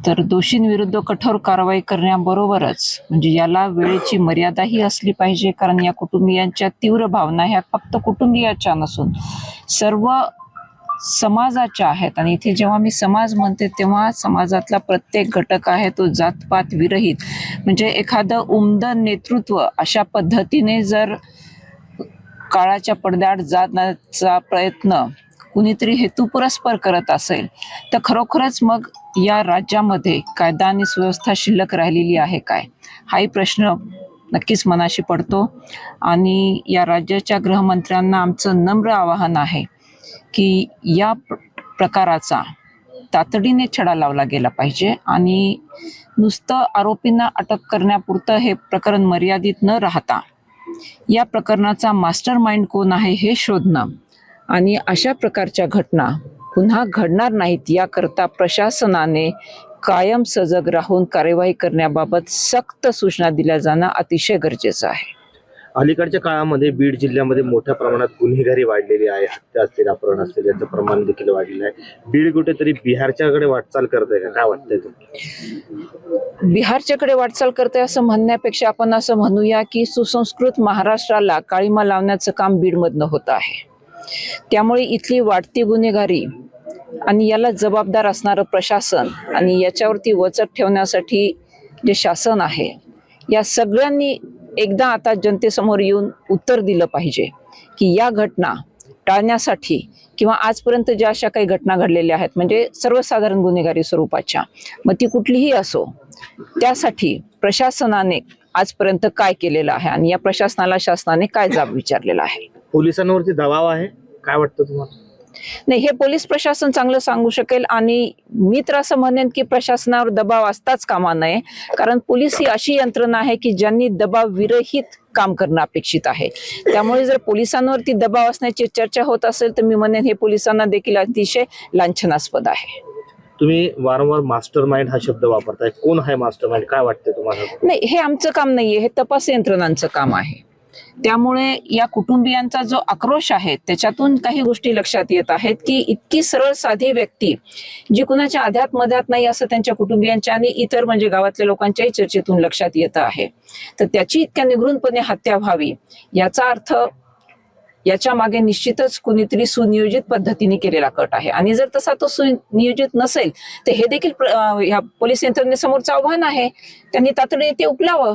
तर दोषींविरुद्ध कठोर कारवाई करण्याबरोबरच म्हणजे याला वेळेची मर्यादाही असली पाहिजे कारण या कुटुंबियांच्या तीव्र भावना ह्या फक्त कुटुंबियाच्या नसून सर्व समाजाच्या आहेत. आणि इथे जेव्हा मी समाज म्हणते तेव्हा समाजातला प्रत्येक घटक आहे तो जातपात विरहित. म्हणजे एखादं उमदं नेतृत्व अशा पद्धतीने जर काळाच्या पडद्याआड जाण्याचा प्रयत्न कुणीतरी हेतुपुरस्पर करत असेल तर खरोखरच मग या राज्यामध्ये कायदा आणि सुव्यवस्था शिल्लक राहिलेली आहे काय? हाही प्रश्न नक्कीच मनाशी पडतो. आणि या राज्याच्या गृहमंत्र्यांना आमचं नम्र आवाहन आहे की या प्रकाराचा तातडीने छडा लावला गेला पाहिजे आणि नुसतं आरोपींना अटक करण्यापुरतं हे प्रकरण मर्यादित न राहता या प्रकरणाचा मास्टर माइंड कोण आहे हे शोधणं आणि अशा प्रकारच्या घटना पुन्हा घडणार नाहीत याकरता प्रशासनाने कायम सजग राहून कार्यवाही करण्याबाबत सक्त सूचना दिल्या जाणं अतिशय गरजेचं आहे. अलीकडच्या काळामध्ये बीड जिल्ह्यामध्ये मोठ्या प्रमाणात गुन्हेगारी वाढलेली आहे. हत्या असतील अपहरण असतील याचं प्रमाण देखील वाढलेलं आहे. बीड कुठेतरी बिहारच्याकडे वाटचाल करत आहे काय वाटतंय तुम्हाला? बिहारच्याकडे वाटचाल करते असं म्हणण्यापेक्षा आपण असं म्हणूया की सुसंस्कृत महाराष्ट्राला काळीमा लावण्याचं काम बीडमधनं होत आहे. त्यामुळे इथली वाढती गुन्हेगारी आणि याला जबाबदार असणारं प्रशासन आणि याच्यावरती वचक ठेवण्यासाठी जे शासन आहे या सगळ्यांनी एकदा आता जनतेसमोर येऊन उत्तर दिलं पाहिजे की या घटना टाळण्यासाठी किंवा आजपर्यंत ज्या अशा काही घटना घडलेल्या आहेत म्हणजे सर्वसाधारण गुन्हेगारी स्वरूपाच्या मग ती कुठलीही असो त्यासाठी प्रशासनाने आजपर्यंत काय केलेलं आहे आणि या प्रशासनाला शासनाने काय जाब विचारलेला आहे? पोलिसांवरती दबाव आहे? काय वाटतं तुम्हाला? नाही हे पोलीस प्रशासन चांगलं सांगू शकेल आणि मी तर असं म्हणेन की प्रशासनावर दबाव असताच कामा नये. कारण पोलीस ही अशी यंत्रणा आहे की ज्यांनी दबाव विरहित काम करणं अपेक्षित आहे. त्यामुळे जर पोलिसांवरती दबाव असण्याची चर्चा होत असेल तर मी म्हणेन हे पोलिसांना देखील अतिशय लांछनास्पद आहे. तुम्ही वारंवार मास्टर माइंड हा शब्द वापरताय. कोण आहे मास्टर माइंड काय वाटतंय तुम्हाला? नाही हे आमचं काम नाहीये हे तपास यंत्रणांचं काम आहे. त्यामुळे या कुटुंबियांचा जो आक्रोश आहे त्याच्यातून काही गोष्टी लक्षात येत आहेत की इतकी सरळ साधी व्यक्ती जी कुणाच्या आध्यात मध्यात नाही असं त्यांच्या कुटुंबियांच्या आणि इतर म्हणजे गावातल्या लोकांच्याही चर्चेतून लक्षात येत आहे. तर त्याची इतक्या निगृणपणे हत्या व्हावी याचा अर्थ याच्या मागे निश्चितच कुणीतरी सुनियोजित पद्धतीने केलेला कट आहे. आणि जर तसा तो सुनियोजित नसेल तर हे देखील या ह्या पोलीस यंत्रणेसमोरचं आव्हान आहे. त्यांनी तातडीने ते उकलावं.